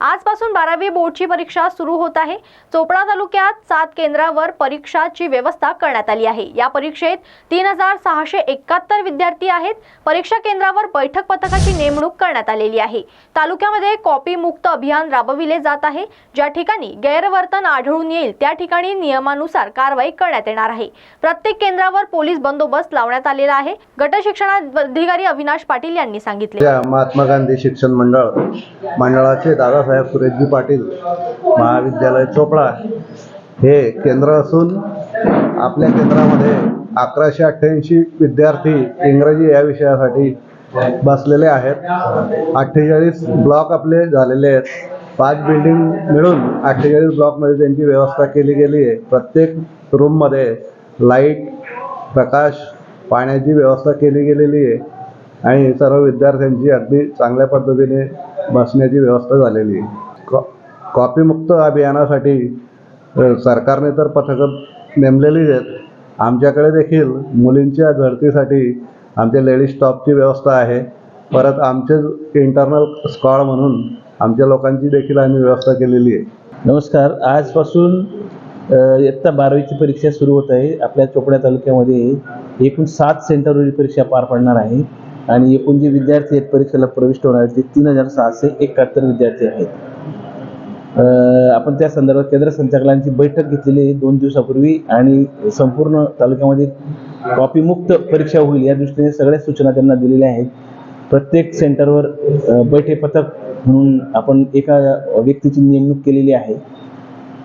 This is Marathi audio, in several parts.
आजपासून बारावी बोर्डची परीक्षा सुरू होत आहे. चोपडा तालुक्यात सात केंद्रावर परीक्षाची व्यवस्था करण्यात आली आहे. या परीक्षेत तीन हजार सहाशे एकाहत्तर विद्यार्थी आहेत. परीक्षा केंद्रावर बैठक पथकाची नेमणूक करण्यात आलेली आहे. तालुक्यामध्ये कॉपी मुक्त अभियान राबविले जात आहे. ज्या ठिकाणी गैरवर्तन आढळून येईल त्या ठिकाणी नियमानुसार कारवाई करण्यात येणार आहे. प्रत्येक केंद्रावर पोलीस बंदोबस्त लावण्यात आलेला आहे. गट शिक्षणाधिकारी अविनाश पाटील यांनी सांगितले. महात्मा गांधी शिक्षण मंडळ मंडळाचे बाळासाहेब सुरेशजी पाटील महाविद्यालय चोपडा हे केंद्र असून आपल्या केंद्रामध्ये अकराशे अठ्ठ्याऐंशी विद्यार्थी इंग्रजी या विषयासाठी बसलेले आहेत. अठ्ठेचाळीस ब्लॉक आपले झालेले आहेत. पाच बिल्डिंग मिळून अठ्ठेचाळीस ब्लॉकमध्ये त्यांची व्यवस्था केली गेली आहे. प्रत्येक रूममध्ये लाइट प्रकाश पाण्याची व्यवस्था केली गेलेली आहे. आणि सर्व विद्यार्थ्यांची अगदी चांगल्या पद्धतीने बसण्याची व्यवस्था झालेली आहे. कॉ कॉपीमुक्त अभियानासाठी सरकारने तर पथकं नेमलेलीच आहेत. आमच्याकडे देखील मुलींच्या झडतीसाठी आमच्या लेडीज स्टॉपची व्यवस्था आहे. परत आमचे इंटरनल स्कॉड म्हणून आमच्या लोकांची देखील आम्ही व्यवस्था केलेली आहे. नमस्कार. आजपासून इयत्ता बारावीची परीक्षा सुरू होत आहे. आपल्या चोपड्या तालुक्यामध्ये एकूण सात सेंटरवरील परीक्षा पार पडणार आहे. आणि एकूण जे विद्यार्थी आहेत परीक्षेला प्रविष्ट होणार आहेत ते तीन हजार सहाशे एकाहत्तर विद्यार्थी आहेत. आपण त्या संदर्भात केंद्र संचालकांची बैठक घेतलेली आहे दोन दिवसापूर्वी आणि संपूर्ण तालुक्यामध्ये कॉपीमुक्त परीक्षा होईल या दृष्टीने सगळ्या सूचना त्यांना दिलेल्या आहेत. प्रत्येक सेंटरवर बैठे पथक म्हणून आपण एका व्यक्तीची नेमणूक केलेली आहे.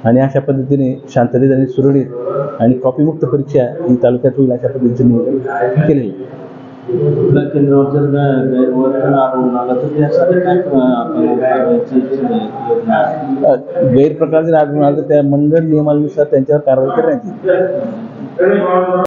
आणि अशा पद्धतीने शांततेत आणि सुरळीत आणि कॉपीमुक्त परीक्षा ही तालुक्यात होईल अशा पद्धतीचे नियोजन केलेलं आहे. आपल्या केंद्रावर जर ग- गैरवर्तन आढळून तर त्यासाठी काय क- गैरप्रकार जर आढळून आला तर त्या मंडळ नियमानुसार त्यांच्यावर कारवाई करण्यात येईल.